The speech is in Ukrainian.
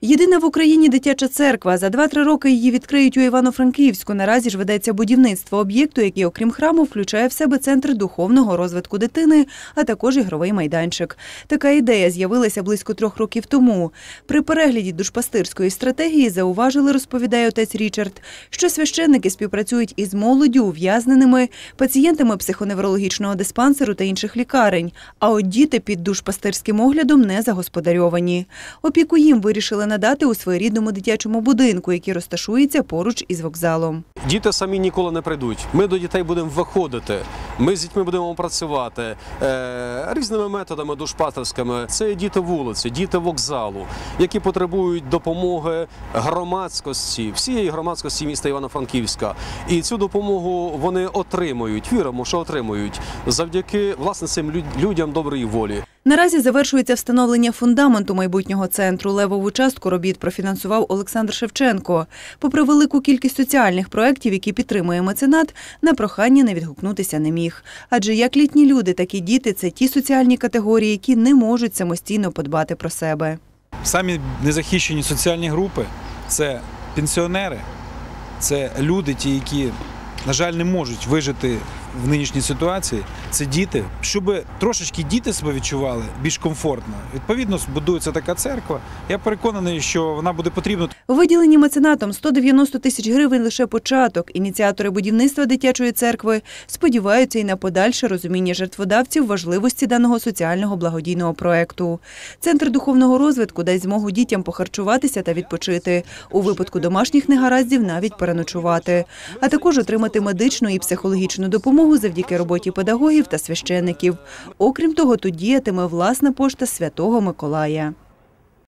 Єдина в Україні дитяча церква. За 2-3 роки її відкриють у Івано-Франківську. Наразі ж ведеться будівництво об'єкту, який, окрім храму, включає в себе центр духовного розвитку дитини, а також ігровий майданчик. Така ідея з'явилася близько трьох років тому. При перегляді душпастирської стратегії зауважили, розповідає отець Річард, що священники співпрацюють із молоддю, ув'язненими, пацієнтами психоневрологічного диспансеру та інших лікарень. А от діти під душпастирським оглядом не загосподарьовані. Опіку їм вирішили надати у своєрідному дитячому будинку, який розташується поруч із вокзалом. Діти самі ніколи не прийдуть. Ми до дітей будемо виходити. Ми з дітьми будемо працювати е, різними методами душпастерськими. Це діти вулиці, діти вокзалу, які потребують допомоги громадськості, всієї громадськості міста Івано-Франківська. І цю допомогу вони отримують. Віримо, що отримують завдяки власне цим люд- людям доброї волі. Наразі завершується встановлення фундаменту майбутнього центру. Левову частку робіт профінансував Олександр Шевченко. Попри велику кількість соціальних проєктів, які підтримує меценат, на прохання не відгукнутися не міг. Адже як літні люди, так і діти це ті соціальні категорії, які не можуть самостійно подбати про себе. Самі незахищені соціальні групи це пенсіонери, це люди, ті, які, на жаль, не можуть вижити в нинішній ситуації. Це діти. Щоб трошечки діти себе відчували більш комфортно. Відповідно, будується така церква. Я переконаний, що вона буде потрібна Виділені меценатом 190 тисяч гривень лише початок. Ініціатори будівництва дитячої церкви сподіваються і на подальше розуміння жертводавців важливості даного соціального благодійного проекту. Центр духовного розвитку дасть змогу дітям похарчуватися та відпочити. У випадку домашніх негараздів навіть переночувати, а також отримати медичну і психологічну допомогу завдяки роботі педагогів та священників. Окрім того, тут діятиме власна пошта Святого Миколая.